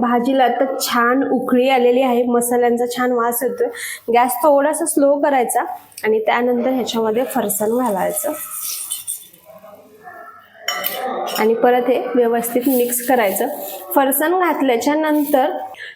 भाजीला आता छान उकळी आलेली आहे मसाल्यांचा छान वास येतोय. गॅस थोडासा स्लो करायचा आणि त्यानंतर ह्याच्यामध्ये फरसाण घालायचं. आणि परत हे व्यवस्थित मिक्स करायचं. फरसाण घातल्याच्या नंतर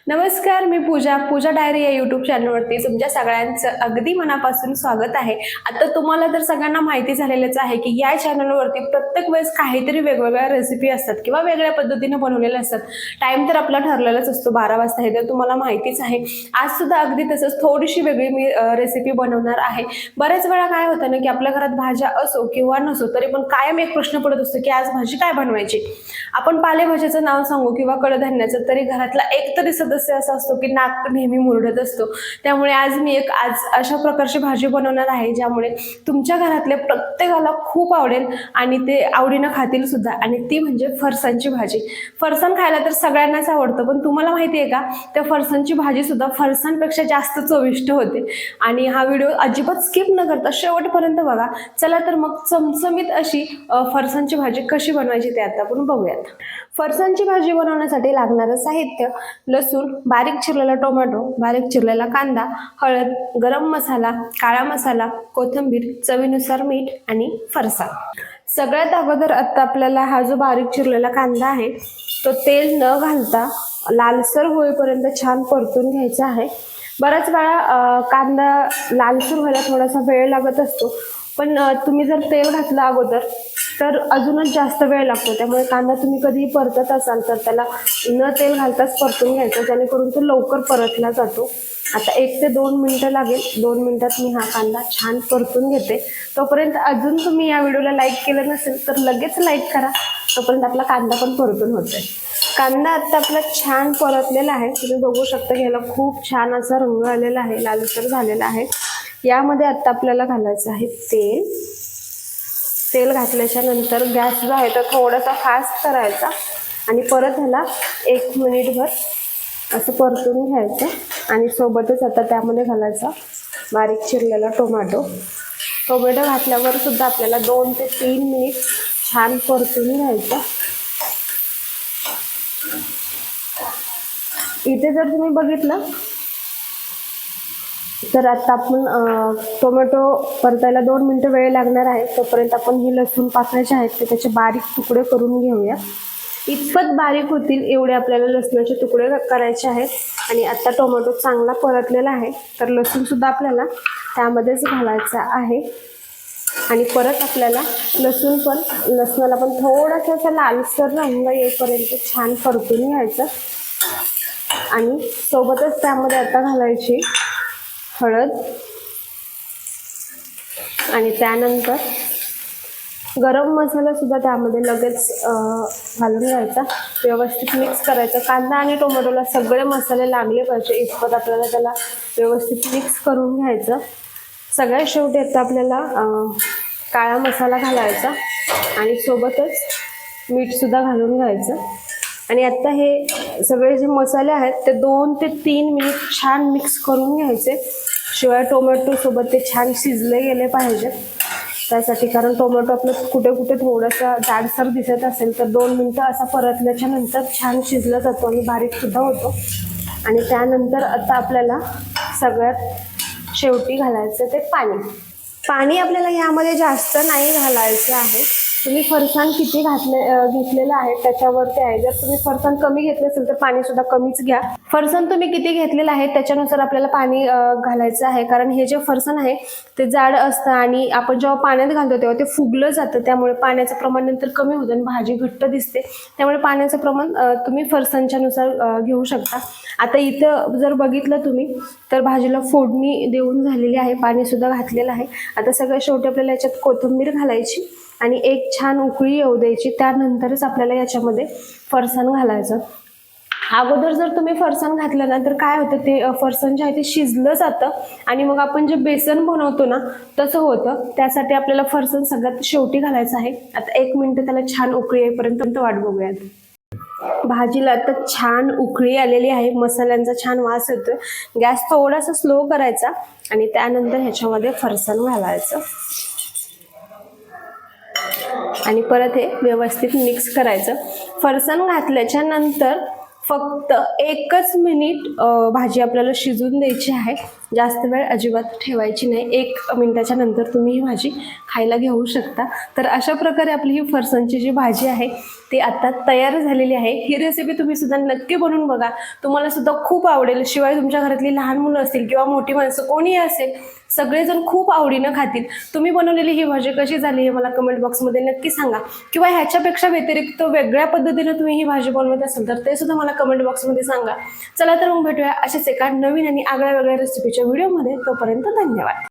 नमस्कार मी पूजा पूजा डायरी या यूट्यूब चॅनलवरती तुमच्या सगळ्यांचं अगदी मनापासून स्वागत आहे. आता तुम्हाला तर सगळ्यांना माहिती झालेलंच आहे की या चॅनलवरती प्रत्येक वेळेस काहीतरी वेगवेगळ्या रेसिपी असतात किंवा वेगळ्या पद्धतीने बनवलेल्या असतात. टाईम तर आपला ठरलेलाच असतो बारा वाजता हे तर तुम्हाला माहितीच आहे. आज सुद्धा अगदी तसंच थोडीशी वेगळी मी रेसिपी बनवणार आहे. बऱ्याच वेळा काय होतं ना की आपल्या घरात भाज्या असो किंवा नसो तरी पण कायम एक प्रश्न पडत असतो की आज भाजी काय बनवायची? आपण पालेभाज्याचं नाव सांगू किंवा कडधान्याचं तरी घरातला एक तरी सदस्य असा असतो की नाक नेहमी मुरडत असतो. त्यामुळे आज मी एक आज अशा प्रकारची भाजी बनवणार आहे ज्यामुळे तुमच्या घरातले प्रत्येकाला खूप आवडेल आणि ते आवडीनं खातील सुद्धा. आणि ती म्हणजे फरसांची भाजी. फरसाण खायला तर सगळ्यांनाच आवडतं पण तुम्हाला माहिती आहे का त्या फरसांची भाजी सुद्धा फरसांपेक्षा जास्त चविष्ट होते. आणि हा व्हिडिओ अजिबात स्किप न करता शेवटपर्यंत बघा. चला तर मग चमचमीत अशी फरसांची भाजी कशी बनवायची ते आता आपण बघूयात. फरसांची भाजी बनवण्यासाठी लागणारं साहित्य लसूण बारीक चिरलेला टोमॅटो बारीक चिरलेला कांदा हळद गरम मसाला काळा मसाला कोथिंबीर चवीनुसार मीठ आणि फरसा. सगळ्यात अगोदर आत्ता आपल्याला हा जो बारीक चिरलेला कांदा आहे तो तेल न घालता लालसर होईपर्यंत छान परतून घ्यायचा आहे. बऱ्याच वेळा कांदा लालसर व्हायला थोडासा वेळ लागत असतो. पण तुम्ही जर तेल घातलं अगोदर तर अजूनच जास्त वेळ लागतो. त्यामुळे कांदा तुम्ही कधी परतत असाल तर त्याला न तेल घालताच परतून घ्यायचं जेणेकरून तो लवकर परतला जातो. आता एक ते दोन मिनटं लागेल. दोन मिनटात मी हा कांदा छान परतून घेते. तोपर्यंत अजून तुम्ही या व्हिडिओला लाईक केलं नसेल तर लगेच लाईक करा. तोपर्यंत आपला कांदा पण परतून होतोय. कांदा आता आपला छान परतलेला आहे. तुम्ही बघू शकता घ्यायला खूप छान असा रंग आलेला आहे लालसर झालेला आहे. यामध्ये आत्ता आपल्याला घालायचं आहे तेल. तेल घातल्याच्या नंतर गॅस जो आहे तो थोडासा फास्ट करायचा आणि परत ह्याला एक मिनिटभर असं परतून घ्यायचं. आणि सोबतच आता त्यामध्ये घालायचा बारीक चिरलेला टोमॅटो. टोमॅटो घातल्यावर सुद्धा आपल्याला दोन ते तीन मिनिट छान परतून घ्यायचं. इथे जर तुम्ही बघितलं तर आता आपण टोमॅटो परतायला दोन मिनटं वेळ लागणार आहे. तोपर्यंत आपण हे लसूण पाकळ्याचे आहेत ते त्याचे बारीक तुकडे करून घेऊया. इतपत बारीक होतील एवढे आपल्याला लसणाचे तुकडे करायचे आहेत. आणि आता टोमॅटो चांगला परतलेला आहे. तर लसूणसुद्धा आपल्याला त्यामध्येच घालायचा आहे. आणि परत आपल्याला लसूण पण लसणाला पण थोडासा असा लालसर रंग येईपर्यंत छान परतून घ्यायचं. आणि सोबतच त्यामध्ये आता घालायची हळद आणि त्यानंतर गरम मसालासुद्धा त्यामध्ये लगेच घालून घ्यायचा. व्यवस्थित मिक्स करायचं. कांदा आणि टोमॅटोला सगळे मसाले लागले पाहिजे. इतपत आपल्याला त्याला व्यवस्थित मिक्स करून घ्यायचं. सगळ्यात शेवटी आता आपल्याला काळा मसाला घालायचा आणि सोबतच मीठसुद्धा घालून घ्यायचं. आणि आत्ता हे सगळे जे मसाले आहेत ते दोन ते तीन मिनिट छान मिक्स करून घ्यायचे. शिवाय टोमॅटोसोबत ते छान शिजले गेले पाहिजेत त्यासाठी कारण टोमॅटो आपलं कुठे कुठे थोडासा जाडसर दिसत असेल तर दोन मिनटं असा परतल्याच्या नंतर छान शिजला जातो आणि बारीकसुद्धा होतो. आणि त्यानंतर आता आपल्याला सगळ्यात शेवटी घालायचं ते पाणी. पाणी आपल्याला यामध्ये जास्त नाही घालायचं आहे. तुम्ही फरसाण किती घातले घेतलेलं आहे त्याच्यावरती आहे. जर तुम्ही फरसाण कमी घेतले असेल तर पाणी सुद्धा कमीच घ्या. फरसाण तुम्ही किती घेतलेलं आहे त्याच्यानुसार आपल्याला पाणी घालायचं आहे. कारण हे जे फरसाण आहे ते जाड असतं आणि आपण जेव्हा पाण्यात घालतो तेव्हा ते फुगलं जातं. त्यामुळे पाण्याचं प्रमाण नंतर कमी होतं आणि भाजी घट्ट दिसते. त्यामुळे पाण्याचं प्रमाण तुम्ही फरसाणच्यानुसार घेऊ शकता. आता इथं जर बघितलं तुम्ही तर भाजीला फोडणी देऊन झालेली आहे. पाणीसुद्धा घातलेलं आहे. आता सगळ्यात शेवटी आपल्याला याच्यात कोथिंबीर घालायची. आणि एक छान उकळी येऊ द्यायची. त्यानंतरच आपल्याला याच्यामध्ये फरसाण घालायचं. अगोदर जर तुम्ही फरसाण घातलं ना तर काय होतं ते फरसाण जे आहे ते शिजलं जातं. आणि मग आपण जे बेसन बनवतो ना तसं होतं. त्यासाठी आपल्याला फरसाण सगळ्यात शेवटी घालायचं आहे. आता एक मिनटं त्याला छान उकळी येईपर्यंत वाट बघूयात. भाजीला आता छान उकळी आलेली आहे. मसाल्यांचा छान वास येतोय. गॅस थोडासा स्लो करायचा आणि त्यानंतर ह्याच्यामध्ये फरसाण घालायचं. आणि परत हे व्यवस्थित मिक्स करायचं. फरसाण घातल्याच्या नंतर फक्त एकच मिनिट भाजी आपल्याला शिजून द्यायची आहे. जास्त वेळ अजिबात ठेवायची नाही. एक मिनिटाच्या नंतर तुम्ही ही भाजी खायला घेऊ शकता. तर अशा प्रकारे आपली ही फरसाणची जी भाजी आहे ती आता तयार झालेली आहे. ही रेसिपी तुम्ही सुद्धा नक्की बनवून बघा. तुम्हाला सुद्धा खूप आवडेल. शिवाय तुमच्या घरातली लहान मुलं असतील किंवा मोठी माणसं कोणी असेल सगळेजण खूप आवडीनं खातील. तुम्ही बनवलेली ही भाजी कशी झाली हे मला कमेंट बॉक्समध्ये नक्की सांगा. किंवा ह्याच्यापेक्षा व्यतिरिक्त वेगळ्या पद्धतीनं तुम्ही ही भाजी बनवत असाल तर ते सुद्धा मला कमेंट बॉक्समध्ये सांगा. चला तर मग भेटूया अशाच एका नवीन आणि आगळ्या वेगळ्या रेसिपीच्या व्हिडिओमध्ये तोपर्यंत धन्यवाद.